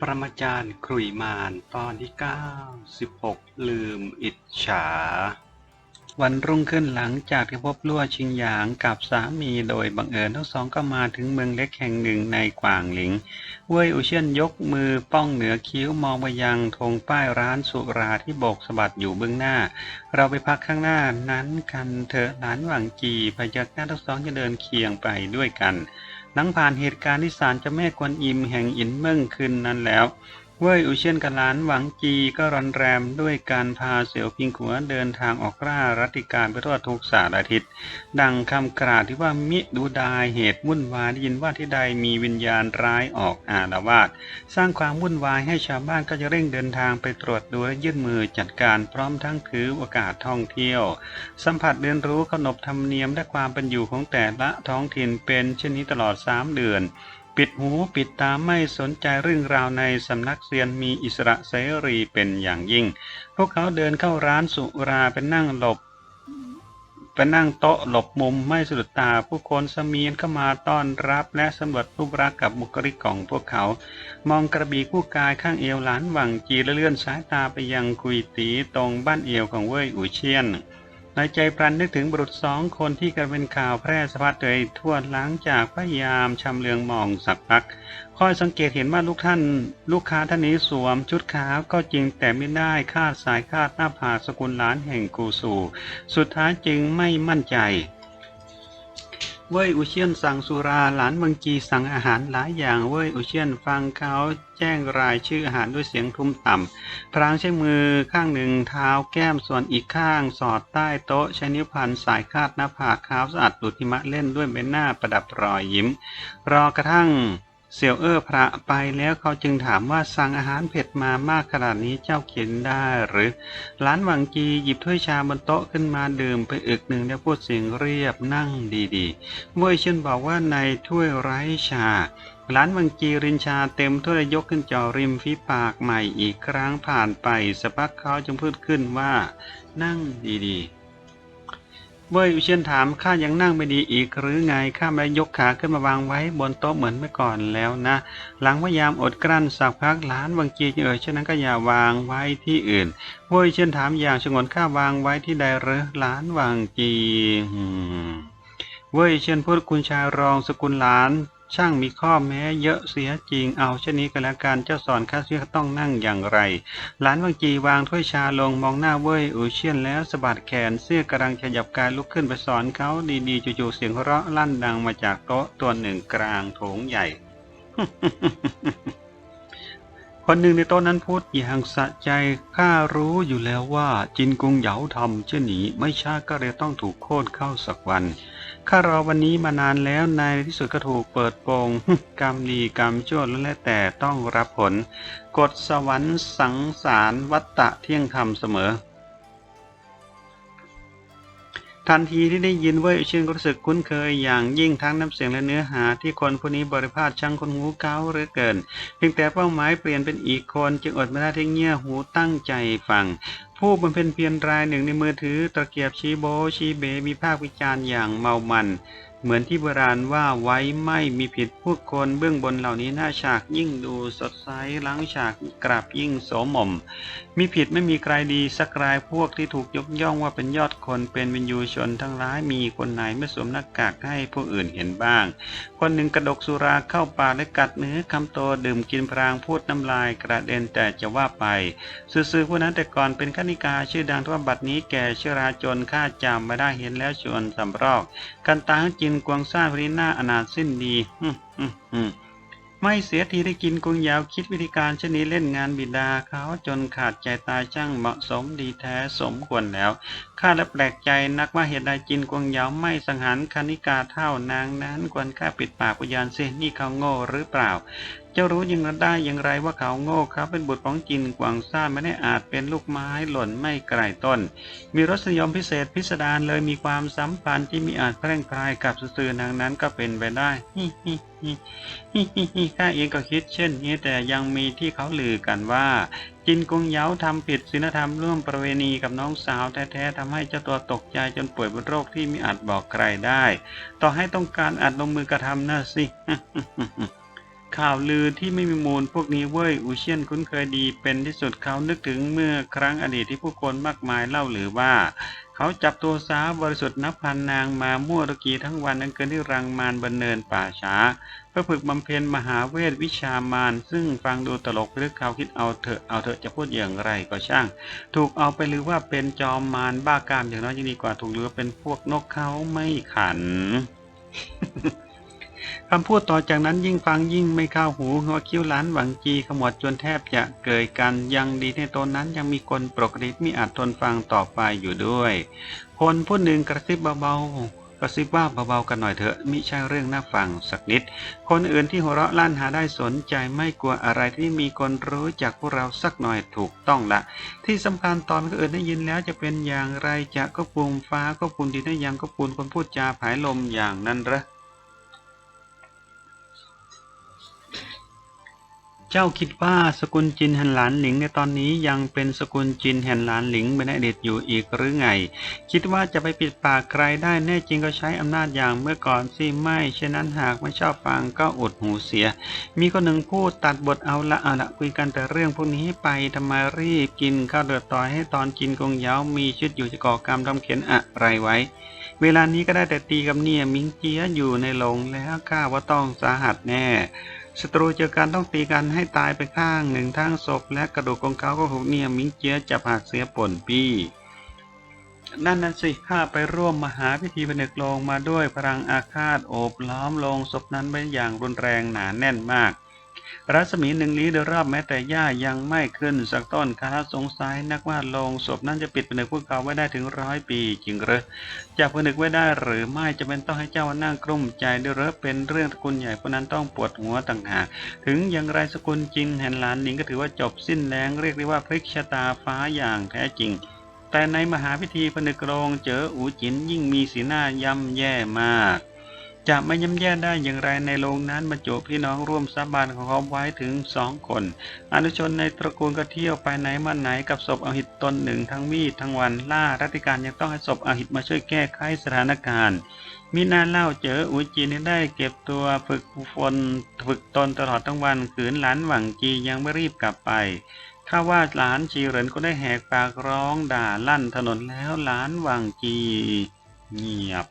ปรมาจารย์ขรุยมานตอนที่ 96 ลืมอิจฉา วันรุ่งขึ้นหลังจากที่พบลั่วชิงหยางกับสามีโดยบังเอิญทั้งสองก็มาถึงเมืองเล็กแห่งหนึ่งในกวางหลิง เว่ยอุเชียนยกมือป้องเหนือคิ้วมองไปยังธงป้ายร้านสุราที่โบกสะบัดอยู่เบื้องหน้า เราไปพักข้างหน้านั้นกันเถอะหลานหวังจีพยักหน้าทั้งสองจะเดินเคียงไปด้วยกัน หลังผ่านเหตุการณ์ที่ศาลเจ้าแม่กวนอิมแห่งอินเมิ่งคืนนั้นแล้ว เว่ยอุเชียนกับหลานหวังจีก็รอนแรมด้วยการพาเสี่ยวพิงขัวเดินทางออกล่ารัติการไปทั่วทุกสารทิศดังคำกราดที่ว่ามิดูดายเหตุวุ่นวายได้ยินว่าที่ใดมีวิญญาณร้ายออกอาละวาดสร้างความวุ่นวายให้ชาวบ้านก็จะเร่งเดินทางไปตรวจดูและยื่นมือจัดการพร้อมทั้งถือโอกาสท่องเที่ยว สัมผัสเรียนรู้ขนบธรรมเนียมและความเป็นอยู่ของแต่ละท้องถิ่นเป็นเช่นนี้ตลอดสามเดือน ปิดหูปิดตาไม่สนใจเรื่องราวในสำนักเซียนมีอิสระเสรีเป็นอย่างยิ่ง พวกเขาเดินเข้าร้านสุราเป็นนั่งหลบไปนั่งโต๊ะหลบมุมไม่สะดุดตาผู้คนเสมียนเข้ามาต้อนรับและสำรวจรูปรักกับบุคลิกของพวกเขา มองกระบี่คู่กายข้างเอวหลานหวังจีและเลื่อนสายตาไปยังคุยตีตรงบ้านเอวของเว่ยอูเชียน ในใจพลันนึกถึงบุรุษสองคนที่กระเป็นข่าวแพร่สะพัดโดยทั่วหลังจากพยายามชำเลืองมองสักพักคอยสังเกตเห็นว่าลูกท่าน ลูกค้าท่านนี้สวมชุดขาวก็จริงแต่ไม่ได้คาดสายคาดหน้าผากสกุลหลานแห่งกูสูสุดท้ายจึงไม่มั่นใจ เว่ยอุเชียนสั่งสุราหลานเมืองจีสั่งอาหารหลายอย่างเว่ยอุเชียนฟังเขาแจ้งรายชื่ออาหารด้วยเสียงทุ้มต่ำพรางใช้มือข้างหนึ่งเท้าแก้มส่วนอีกข้างสอดใต้โต๊ะใช้นิ้วพันสายคาดหน้าผากขาวสะอาดดุดหิมะเล่นด้วยใบหน้าประดับรอยยิ้ม รอกระทั่ง เสี่ยวเอ้อพระไปแล้วเขาจึงถามว่าสั่งอาหารเผ็ดมามากขนาดนี้เจ้าเขียนได้หรือหลานหวังจีหยิบถ้วยชาบนโต๊ะขึ้นมาดื่มไปอึกหนึ่งแล้วพูดเสียงเรียบนั่งดีๆเว่ยเช่นบอกว่าในถ้วยไร้ชาหลานวังจีรินชาเต็มถ้วยยกขึ้นจ่อริมฝีปากใหม่อีกครั้งผ่านไปสักพักเขาจึงพูดขึ้นว่า นั่งดีๆ เว่ยอุเชียนถามข้ายังนั่งไม่ดีอีกหรือไงข้าไม่ยกขาขึ้นมาวางไว้บนโต๊ะเหมือนเมื่อก่อนแล้วนะ หลังพยายามอดกลั้นสักพักหลานวังจีจเอ่ยเช่นนั้นก็อย่าวางไว้ที่อื่นเว่ยเช่นถามอย่างชงนข้าวางไว้ที่ใดหรือหลานวังจีเว่ยเช่นพูดคุณชายรองสกุลหลาน ช่างมีข้อแม้เยอะเสียจริงเอาเช่นนี้ก็แล้วกันเจ้าสอนข้าเสียต้องนั่งอย่างไรหลานวังจีวางถ้วยชาลงมองหน้าเว่ยอูเชียนแล้วสะบัดแขนเสื้อกำลังขยับกายลุกขึ้นไปสอนเขาดีๆจู่ๆเสียงเราะลั่นดังมาจากโต๊ะตัวหนึ่งกลางโถงใหญ่ คนหนึ่งในโต๊ะนั้นพูดอย่างสะใจข้ารู้อยู่แล้วว่าจินกุงเหยาทำเช่นนี้ไม่ช้าก็เลยต้องถูกโค่นเข้าสักวัน ข้ารอวันนี้มานานแล้วในที่สุดก็ถูกเปิดโปงกรรมดีกรรมชั่วล้วและแต่ต้องรับผล กฎสวรรค์สังสารวัตตะเที่ยงธรรมเสมอ ทันทีที่ได้ยินเว่ยเชิงก็รู้สึกคุ้นเคยอย่างยิ่งทั้งน้ำเสียงและเนื้อหาที่คนผู้นี้บริพาทช่างคนหูเก้าเหลือเกิน เพียงแต่เป้าหมายเปลี่ยนเป็นอีกคนจึงอดไม่ได้ที่เงี่ยหูตั้งใจฟัง ผู้บำเพ็ญเพียรรายหนึ่งในมือถือตะเกียบชีโบชีเบมีภาควิจารณ์อย่างเมามัน เหมือนที่โบราณว่าไว้ไม่มีผิดผู้คนเบื้องบนเหล่านี้หน้าฉากยิ่งดูสดใสหลังฉากกราบยิ่งโสมม มีผิดไม่มีใครดีสักรายพวกที่ถูกยกย่องว่าเป็นยอดคนเป็นวินยูชนทั้งร้ายมีคนไหนไม่สวมหน้ากากให้ผู้อื่นเห็นบ้าง คนหนึ่งกระดกสุราเข้าปากและกัดเนื้อคำโตดื่มกินพรางพูดน้ำลายกระเด็นแต่จะว่าไป ซื่อๆผู้นั้นแต่ก่อนเป็นขณิกาชื่อดังทว่าบัดนี้แก่ชราจนข้าจำไม่ได้เห็นแล้วชวนสำรอก กันตาจินกวงซ่าพริหน้าอนาถสิ้นดีฮึมฮึมฮึม ไม่เสียทีได้กินกงยาวคิดวิธีการเช่นนี้เล่นงานบิดาเขาจนขาดใจตายช่างเหมาะสมดีแท้สมควรแล้วข้าและแปลกใจนักว่าเหตุใดจินกวงยาวไม่สังหารคณิกาเท่านางนั้นควรข้าปิดปากพยานเสียนี่เขาโง่หรือเปล่า เจ้ารู้ยังได้อย่างไรว่าเขาโง่เขาเป็นบุตรของจินกวางซ่าไม่ได้อาจเป็นลูกไม้หล่นไม่ไกลต้น มีรสนิยมพิเศษพิสดารเลยมีความสัมพันธ์ที่มีอาจแพร่งพรายกับสื่อนางนั้นก็เป็นไปได้ฮิฮิฮิฮิฮิฮิข้าเองก็คิดเช่นนี้แต่ยังมีที่เขาลือกันว่า จินกงเหยาทำผิดศีลธรรมร่วมประเวณีกับน้องสาวแท้ๆทำให้เจ้าตัวตกใจจนป่วยเป็นโรคที่มิอาจบอกใครได้ ต่อให้ต้องการอาจลงมือกระทำนะสิ ข่าวลือที่ไม่มีมูลพวกนี้เว้ยอูเชียนคุ้นเคยดีเป็นที่สุดเขานึกถึงเมื่อครั้งอดีตที่ผู้คนมากมายเล่าหรือว่า เขาจับตัวสาวบริสุทธิ์นับพันนางมามั่วตะกีทั้งวันนั้นเกินที่รังมารบนเนินป่าช้าเพื่อฝึกบำเพ็ญมหาเวทวิชามารซึ่งฟังดูตลกหรือเขาคิดเอาเถอะเอาเถอะจะพูดอย่างไรก็ช่าง ถูกเอาไปหรือว่าเป็นจอมมารบ้ากามอย่างน้อยยังดีกว่าถูกหรือว่าเป็นพวกนกเขาไม่ขัน คำพูดต่อจากนั้นยิ่งฟังยิ่งไม่เข้าหูหัวคิ้วล้านหวังจีขมวดจนแทบจะเกยกันยังดีในตนนั้นยังมีคนปกติมิอาจทนฟังต่อไปอยู่ด้วย คนผู้หนึ่งกระซิบเบาๆกระซิบว่าเบาๆกันหน่อยเถอะมิใช่เรื่องน่าฟังสักนิด คนอื่นที่หัวเราะลั่นหาได้สนใจไม่กลัวอะไรที่มีคนรู้จักพวกเราสักหน่อยถูกต้องละ ที่สำคัญตอนคนอื่นได้ยินแล้วจะเป็นอย่างไรจะก็ปูมฟ้าก็ปูนดินได้ยังก็ปูนคนพูดจาผายลมอย่างนั้นหรอ เจ้าคิดว่าสกุลจินแห่นหลานหลิงในตอนนี้ยังเป็นสกุลจินแห่นหลานหลิงเป็นอดีตอยู่อีกหรือไง คิดว่าจะไปปิดปากใครได้แน่จริงก็ใช้อำนาจอย่างเมื่อก่อนสิไม่เช่นนั้นหากไม่ชอบฟังก็อดหูเสีย มีคนหนึ่งพูดตัดบทเอาละเอาละคุยกันแต่เรื่องพวกนี้ไปทำไมรีบกินข้าวเดือดต่อยให้ตอนกินกงเหยามีชุดอยู่จะก่อกรรมทำเขียนอะไรไว้เวลานี้ก็ได้แต่ตีกับเนี่ยมิงเจียอยู่ในโรงแล้วข้าว่าต้องสาหัสแน่ ศัตรูเจอกันต้องตีกันให้ตายไปข้างหนึ่งทั้งศพและกระดูกของเขาก็ถูกเนี่ยมิงเจียจับหักเสียป่นปี้นั่นน่นสิข้าไปร่วมมหาพิธีผนึกลงมาด้วยพลังอาฆาตโอบล้อมลงศพนั้นไว้อย่างรุนแรงหนาแน่นมาก รัศมีหนึ่งลี้โดยรอบแม้แต่หญ้ายังไม่ขึ้นสักต้นคณะสงสัยนักว่าโลงศพนั้นจะปิดผนึกพวกเขาไว้ได้ถึงร้อยปีจริงหรือจะผนึกไว้ได้หรือไม่จะเป็นต้องให้เจ้านั่งกลุ้มใจด้วยเหรือเป็นเรื่องตระกูลใหญ่พราะนั้นต้องปวดหัวต่างหากถึงอย่างไรสกุลจินแห่งหลานหนิงก็ถือว่าจบสิ้นแรงเรียกได้ว่าพลิกชะตาฟ้าอย่างแท้จริงแต่ในมหาพิธีผนึกโรงเจออูจินยิ่งมีสีหน้าย่ำแย่มาก จะไม่ย่ำแย่ได้อย่างไรในโรงนั้นบรรจุพี่น้องร่วมสาบานของเขาไว้ถึงสองคน อนุชนในตระกูลก็เที่ยวไปไหนมาไหนกับศพอหิตตนหนึ่งทั้งมีดทั้งวันล่ารัติการยังต้องให้ศพอหิตมาช่วยแก้ไขสถานการณ์มีนาเล่าเจออูจีนได้เก็บตัวฝึกฝนฝึกตนตลอดทั้งวันขืนหลานหวังจียังไม่รีบกลับไปข้าว่าหลานชีเหรินก็ได้แหกปากร้องด่าลั่นถนนแล้วหลานหวังจี เงียบ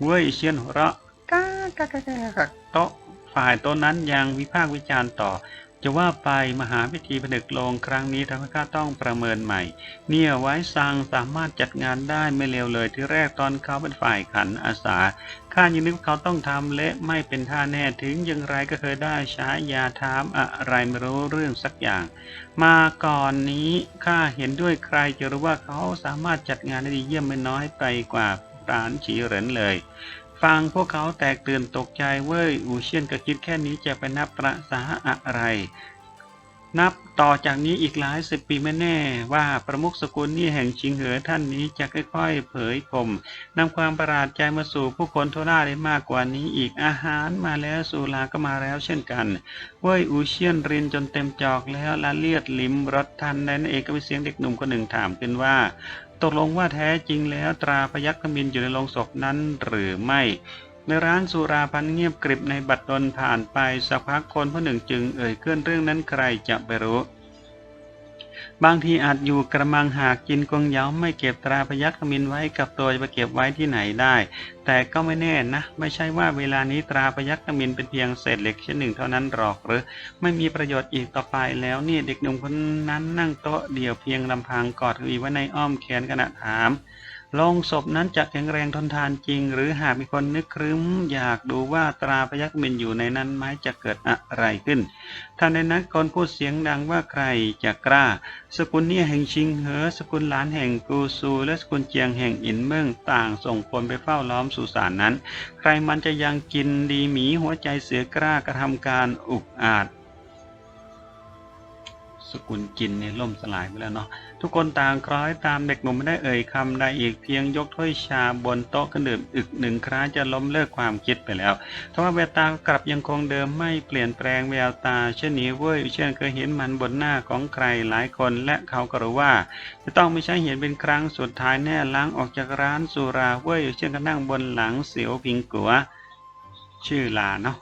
เว้ยเชียนหัวเราะ กากากากากาโต๊ะฝ่ายโต๊ะนั้นยังวิพากษ์วิจารณ์ต่อ จะว่าไปมหาพิธีผนึกโลงครั้งนี้ทำให้ข้าต้องประเมินใหม่ เนี่ยไว้ซังสามารถจัดงานได้ไม่เลวเลยที่แรกตอนเขาเป็นฝ่ายขันอาสาข้ายังนึกว่าเขาต้องทำเละไม่เป็นท่าแน่ถึงอย่างไรก็เคยได้ฉายาถามอะไรไม่รู้เรื่องสักอย่าง มาก่อนนี้ข้าเห็นด้วยใครจะรู้ว่าเขาสามารถจัดงานได้ดีเยี่ยมไม่น้อยไปกว่าร้านฉีเหรินเลย ฟังพวกเขาแตกตื่นตกใจเว้ย อูเชียนก็คิดแค่นี้จะไปนับประสาอะไร นับต่อจากนี้อีกหลายสิบปีไม่แน่ว่าประมุขสกุลนี่แห่งชิงเหอท่านนี้จะค่อยๆ เผยผมนำความประหลาดใจมาสู่ผู้คนทั่วหน้าได้มากกว่านี้อีกอาหารมาแล้วสุราก็มาแล้วเช่นกันเว้ยอูเชียนรินจนเต็มจอกแล้วละเลียดลิมรสทันในนั้นเองก็มีเสียงเด็กหนุ่มคนหนึ่งถามขึ้นว่า ตกลงว่าแท้จริงแล้วตราพยัคฆ์ขมินอยู่ในโลงศพนั้นหรือไม่ ในร้านสุราพันเงียบกริบในบัดดลผ่านไปสักพักคนผู้หนึ่งจึงเอ่ยขึ้นเรื่องนั้นใครจะไปรู้ บางทีอาจอยู่กระมังหากกินกงเหยาไม่เก็บตราพยัคฆ์มินไว้กับตัวจะไปเก็บไว้ที่ไหนได้ แต่ก็ไม่แน่นะ ไม่ใช่ว่าเวลานี้ตราพยัคฆ์มินเป็นเพียงเศษเหล็กชิ้นหนึ่งเท่านั้นหรอกหรือ ไม่มีประโยชน์อีกต่อไปแล้วนี่เด็กหนุ่มคนนั้นนั่งโต๊ะเดียวเพียงลำพังกอดมีไว้ในอ้อมแขนขณะถาม ลงศพนั้นจะแข็งแรงทนทานจริง หรือหากมีคนนึกครึ้ม อยากดูว่าตราพยัคฆ์มินอยู่ในนั้นไหมจะเกิดอะไรขึ้นท่านในนั้นคนพูดเสียงดังว่าใครจะกล้า สกุลเนี่ยแห่งชิงเหอ สกุลหลานแห่งกูซู และสกุลเจียงแห่งอินเมืองต่างส่งคนไปเฝ้าล้อมสุสานนั้น ใครมันจะยังกินดีหมีหัวใจเสือกล้ากระทำการอุกอาจ สกุลจินเน่ล่มสลายไปแล้วเนาะทุกคนต่างคล้อยตามเด็กหนุ่มไม่ได้เอ่ยคำใดอีกเพียงยกถ้วยชาบนโต๊ะเครื่องดื่มอึกหนึ่งครั้งจะล้มเลิกความคิดไปแล้วทว่าแววตากลับยังคงเดิมไม่เปลี่ยนแปลงแววตาเช่นนี้เว้ยเช่นเคยเห็นมันบนหน้าของใครหลายคนและเขาก็รู้ว่า จะต้องไม่ใช่เห็นเป็นครั้งสุดท้ายแน่ล้างออกจากร้านสุราเว้ยเช่นก็นั่งบนหลังเสียวพิงกัวชื่อลาเนาะ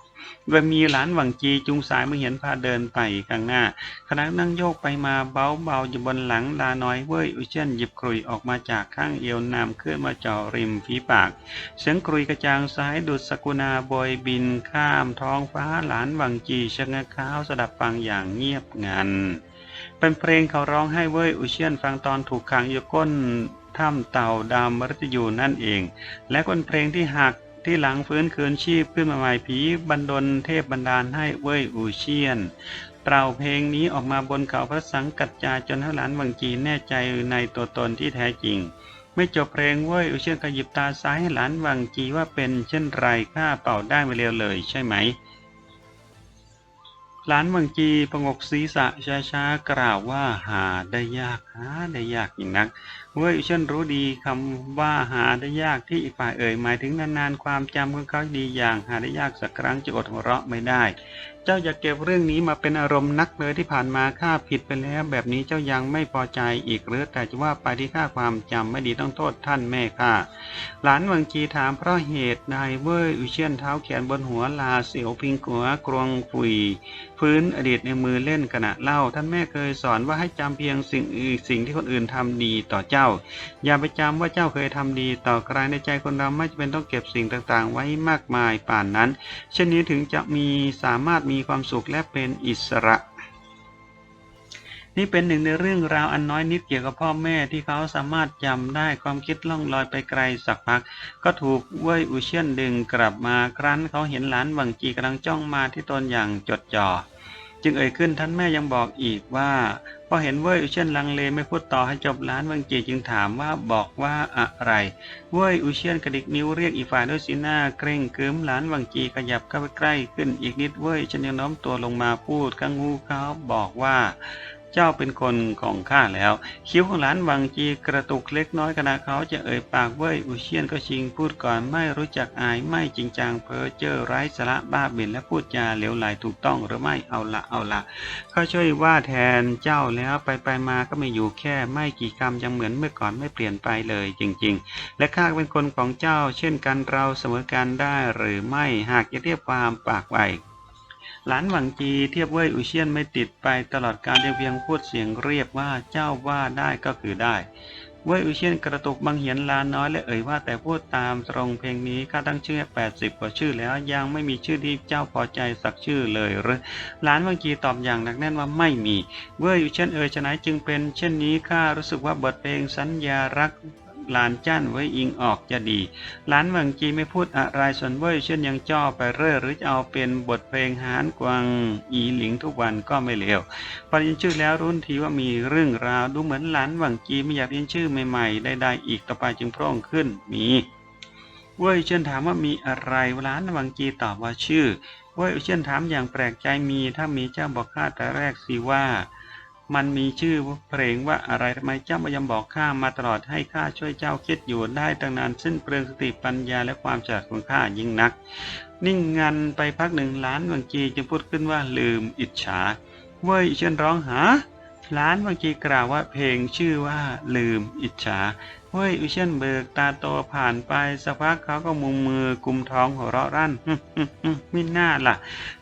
โดยมีหลานหวังจีจุงสายมาเห็นพาเดินไปข้างหน้า ขณะนั่งโยกไปมาเบาๆอยู่บนหลังลาน้อยเว้ยอุเชนหยิบกรุยออกมาจากข้างเอวนำขึ้นมาจ่อริมฝีปาก เสียงกรุยกระจางซ้ายดุดสกุณาโบยบินข้ามท้องฟ้าหลานหวังจีชะงะข้าวสดับฟังอย่างเงียบงันเป็นเพลงเขาร้องให้เว้ยอุเชียนฟังตอนถูกขังอยู่ก้นถ้ำเต่าดำมรตยูนั่นเอง และก็เป็นเพลงที่หัก ที่หลังฟื้นคืนชีพขึ้นมาใหม่ผีบันดลเทพบันดาลให้เว้ยอุเชียนเต่าเพลงนี้ออกมาบนเขาพระสังกัจจาจนให้หลานวังจีแน่ใจในตัวตนที่แท้จริง ไม่จบเพลงเว้ยอุเชียนก็หยิบตาซ้ายให้หลานวังจีว่าเป็นเช่นไรข้าเป่าได้ไม่เร็วเลยใช่ไหม หลานวังจีประงกศีรษะช้าๆกล่าวว่าหาได้ยากหาได้ยากยิ่งนัก เว้ยเช่นรู้ดีคำว่าหาได้ยากที่อีกฝ่ายเอ่ยหมายถึงนานๆความจำของเขาดีอย่าง หาได้ยากสักครั้งจะอดหัวเราะไม่ได้ เจ้าอย่าเก็บเรื่องนี้มาเป็นอารมณ์นักเลยที่ผ่านมาข้าผิดไปแล้ว แบบนี้เจ้ายังไม่พอใจอีกหรือแต่จะว่าไปที่ข้าความจำไม่ดีต้องโทษท่านแม่ข้าหลานวังจีถามเพราะเหตุใดเว้ยอุเชียนเท้าแขนบนหัวลาเสียวพิงกัวกรวงฟุยพื้นอดีตในมือเล่นขณะเล่า ท่านแม่เคยสอนว่าให้จำเพียงสิ่งอื่นสิ่งที่คนอื่นทำดีต่อเจ้า อย่าไปจำว่าเจ้าเคยทำดีต่อใครในใจคนเราไม่จำเป็นต้องเก็บสิ่งต่างๆ ไว้มากมายป่านนั้น เช่นนี้ถึงจะมีสามารถมีความสุขและเป็นอิสระ นี่เป็นหนึ่งในเรื่องราวอันน้อยนิดเกี่ยวกับพ่อแม่ที่เขาสามารถจำได้ความคิดล่องลอยไปไกลสักพัก ก็ถูกเว่ยอุเชียนดึงกลับมาครั้นเขาเห็นหลานหวังจีกำลังจ้องมาที่ตนอย่างจดจ่อจึงเอ่ยขึ้นท่านแม่ยังบอกอีกว่าพอเห็นเว่ยอุเชียนลังเลไม่พูดต่อให้จบหลานวังจีจึงถามว่าบอกว่าอะไร เว่ยอุเชียนกระดิกนิ้วเรียกอีฝ่ายด้วยสีหน้าเกรงเกิมหลานวังจีขยับเข้าไปใกล้ขึ้นอีกนิดเว่ยฉันยังน้มตัวลงมาพูดข้างหูเขาบอกว่า เจ้าเป็นคนของข้าแล้ว คิ้วของหลานวังจีกระตุกเล็กน้อยขณะเขาจะเอ่ยปากเว่ยอุเชียนก็ชิงพูดก่อนไม่รู้จักอายไม่จริงจังเพ้อเจ้อไร้สาระบ้าบินและพูดจาเหลวไหลถูกต้องหรือไม่เอาละเอาละเขาช่วยว่าแทนเจ้าแล้วไปไปมาก็ไม่อยู่แค่ไม่กี่คำยังเหมือนเมื่อก่อนไม่เปลี่ยนไปเลยจริง ๆ และข้าเป็นคนของเจ้า เช่นกันเราเสมอกันได้หรือไม่หากจะเรียกความปากไว หลานหวังจีเทียบเว่ยอุเชียนไม่ติดไปตลอดการยังเพียงพูดเสียงเรียกว่าเจ้าว่าได้ก็คือได้เว่ยอุเชียนกระตุกบังเหียนลาน้อยและเอ่ยว่าแต่พูดตามตรงเพลงนี้ข้าตั้งชื่อ 80 กว่าชื่อแล้วยังไม่มีชื่อที่เจ้าพอใจสักชื่อเลยหรือหลานหวังจีตอบอย่างหนักแน่นว่าไม่มี เว่ยอุเชียนเอ่ยฉะไหนจึงเป็น เช่นนี้ข้ารู้สึกว่าบทเพลงสัญญารัก หลานจ้านไว้อิงออกจะดี หลานหวังจีไม่พูดอะไรส่วนเว่ยเช่นยังจ้อไปเรื่อยหรือจะเอาเป็นบทเพลงหานกวางอีหลิงทุกวันก็ไม่เลวพอยินชื่อแล้วรุ่นทีว่ามีเรื่องราวดูเหมือนหลานหวังจีไม่อยากยินชื่อใหม่ๆใดๆอีกต่อไปจึงพร่องขึ้นมีเว่ยเช่นถามว่ามีอะไรหลานหวังจีตอบว่าชื่อเว่ยเช่นถามอย่างแปลกใจมีถ้ามีเจ้าบอกข้าแต่แรกสิว่า มันมีชื่อเพลงว่าอะไรทำไมเจ้าไม่ยอมบอกข้ามาตลอดให้ข้าช่วยเจ้าคิดอยู่ได้ตั้งนานสิ้นเปลืองสติปัญญาและความฉลาดของข้ายิ่งนัก นิ่งงันไปพักหนึ่งล้านวังจีจึงพูดขึ้นว่าลืมอิจฉา เว้ยเช่นร้องหาล้านวังจีกล่าวว่าเพลงชื่อว่าลืมอิจฉา เฮ้ยอุเชนเบิกตาโตผ่านไปสักพักเขาก็มุมมือกุมท้องหัวเราะรั่นมิน่าล่ะ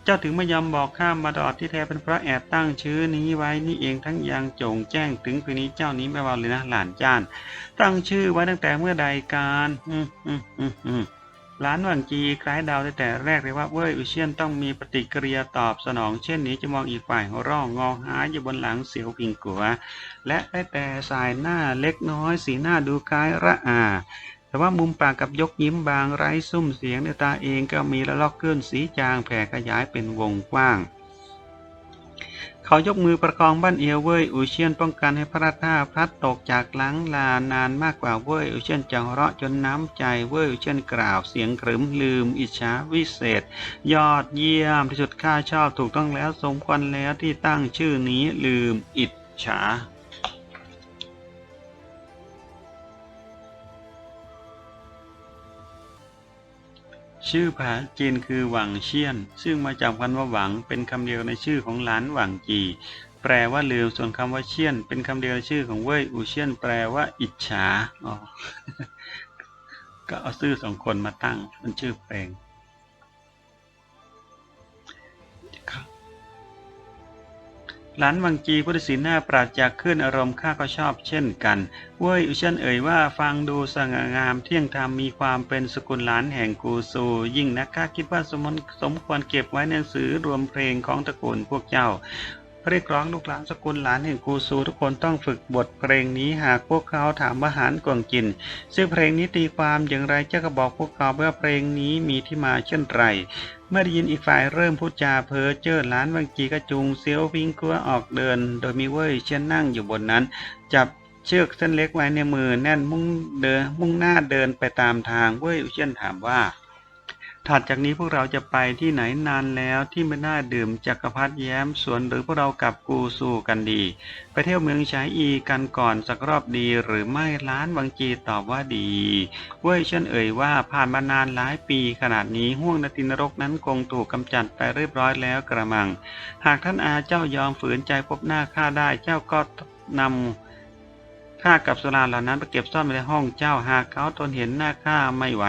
เจ้าถึงไม่ยอมบอกข้ามมาตลอดที่แท้เป็นเพราะแอบตั้งชื่อนี้ไว้นี่เองทั้งยังโจงแจ้งถึงคืนนี้เจ้านี้ไม่เบาเลยนะหลานจ้าน ตั้งชื่อไว้ตั้งแต่เมื่อใดการ อืมอืมอืมอืม ลานหวังจีคล้ายดาวแต่แรกเลยว่าเว่ยอุเชียนต้องมีปฏิกิริยาตอบสนอง เช่นนี้จะมองอีกฝ่ายร่องงอหายอยู่บนหลังเสียวพิงกัว และได้แต่สายหน้าเล็กน้อย สีหน้าดูคล้ายระอา แต่ว่ามุมปากกับยกยิ้มบางไร้ซุ้มเสียงในตาเองก็มีละลอกเกินสีจางแผ่ขยายเป็นวงกว้าง เขายกมือประคองบ้านเอวเว่ยอุเชียนป้องกันให้พระท่าพลัดตกจากหลังลานานมากกว่าเว่ยอุเชียนจังเราะจนน้ำใจเว่ยอุเชียนกล่าวเสียงขรึมลืมอิจฉาวิเศษ ยอดเยี่ยมที่สุดข้าชอบถูกต้องแล้วสมควรแล้วที่ตั้งชื่อนี้ลืมอิจฉา ชื่อภาษาจีนคือหวังเชียน ซึ่งมาจากคำว่าหวังเป็นคำเดียวในชื่อของหลานหวังจี แปลว่าลืมส่วนคำว่าเชียน เป็นคำเดียวในชื่อของเว่ยอูเชียน แปลว่าอิจฉาอ๋อก็เอาชื่อสองคนมาตั้งเป็นชื่อเพลง หลานวังจีพุทธศิลป์หน้าปราศจากขึ้นอารมณ์ข้าก็ชอบเช่นกัน เว้ยอุเชันเอ่ยว่าฟังดูสง่างามเที่ยงธรรมมีความเป็นสกุลหลานแห่งกูซู ยิ่งนักข้าคิดว่าสมนสมควรเก็บไว้ในหนังสือรวมเพลงของตระกูลพวกเจ้าเรียกร้องลูกหลานสกุลหลานแห่งกูซูทุกคนต้องฝึกบทเพลงนี้หากพวกเขาถามว่าหารกวงจิน ซึ่งเพลงนี้ตีความอย่างไรเจ้าก็บอกพวกเขาว่าเพลงนี้มีที่มาเช่นไร มื่อได้ยินอีกฝ่ายเริ่มพูดจาเพ้อเจ้อหลานบางจีกระจุงเซียววิงกลัวออกเดิน โดยมีเว่ยเช่นนั่งอยู่บนนั้น จับเชือกเส้นเล็กไว้ในมือแน่นมุ่งเดินมุ่งหน้าเดินไปตามทางเว่ยเช่นถามว่า ถัดจากนี้พวกเราจะไปที่ไหนนานแล้วที่ไม่น่าดื่มจักรพรรดิแย้มสวนหรือพวกเรากลับกูสู่กันดี ไปเที่ยวเมืองฉายอีกันก่อนสักรอบดีหรือไม่ล้านวังจีตอบว่าดีเว้ยเช่นเอ่ยว่าผ่านมานานหลายปีขนาดนี้ห้วงนตินรกนั้นคงถูกกำจัดไปเรียบร้อยแล้วกระมัง หากท่านอาเจ้ายอมฝืนใจพบหน้าข้าได้เจ้าก็นำ ข้ากับสุราเหล่านั้นไปเก็บซ่อนไว้ในห้องเจ้าหากเขาทนเห็นหน้าข้าไม่ไหว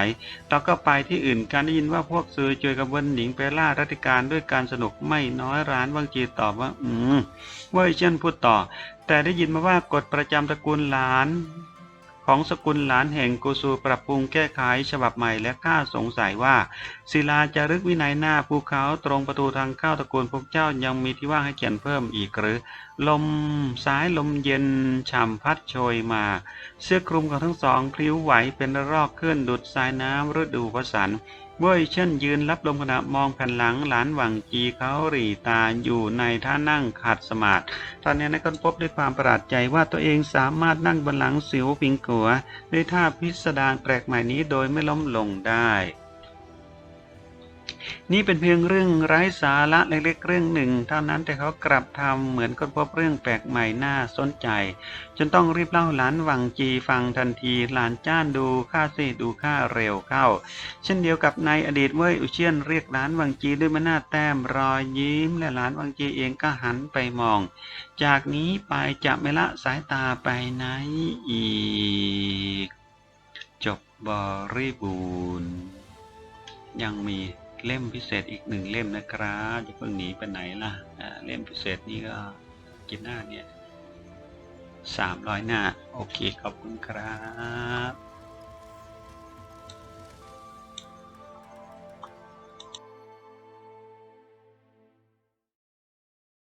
เราก็ไปที่อื่นการได้ยินว่าพวกซื้อจวยกับเวนหนิงไปล่ารัติการด้วยการสนุกไม่น้อยร้านวังจีตอบว่า อืมเว่ยเช่นพูดต่อ แต่ได้ยินมาว่ากฎประจำตระกูลหลานของสกุลหลานแห่งกูซูปรับปรุงแก้ไขฉบับใหม่และข้าสงสัยว่าศิลาจารึกวินัยหน้าภูเขาตรงประตูทางเข้าตระกูลพวกเจ้ายังมีที่ว่างให้เขียนเพิ่มอีกหรือลมสายลมเย็นฉ่ำพัดโชยมา เสื้อคลุมของทั้งสองพลิ้วไหวเป็นระลอกขึ้นดุดสายน้ำฤดูวสันต์เว้ยเช่นยืนรับลมขณะมองแผ่นหลังหลานหวังจีเขาหรี่ตาอยู่ในท่านั่งขัดสมาธิตอนนี้นักคนพบด้วยความประหลาดใจว่าตัวเองสามารถนั่งบนหลังสิวปิงกัวด้วยท่าพิสดารแปลกใหม่นี้โดยไม่ล้มลงได้ นี่เป็นเพียงเรื่องไร้สาระเล็กๆเรื่องหนึ่ง เท่านั้นแต่เขากลับทำเหมือนค้นพบเรื่องแปลกใหม่น่าสนใจ จนต้องรีบเล่าหลานวังจีฟังทันทีหลานจ้านดูข้าสิดูข้าเร็วเข้า เช่นเดียวกับในอดีตเว้ยอุเชียนเรียกหลานวังจีด้วยมหน้าแต้มรอยยิ้ม และหลานวังจีเองก็หันไปมอง จากนี้ไปจะไม่ละสายตาไปไหนอีก จบบริบูรณ์ยังมี เล่มพิเศษอีกหนึ่งเล่มนะครับจะเพิ่งหนีไปไหนล่ะเล่มพิเศษนี้ก็กี่หน้าเนี่ยสามร้อยหน้า โอเค ขอบคุณครับ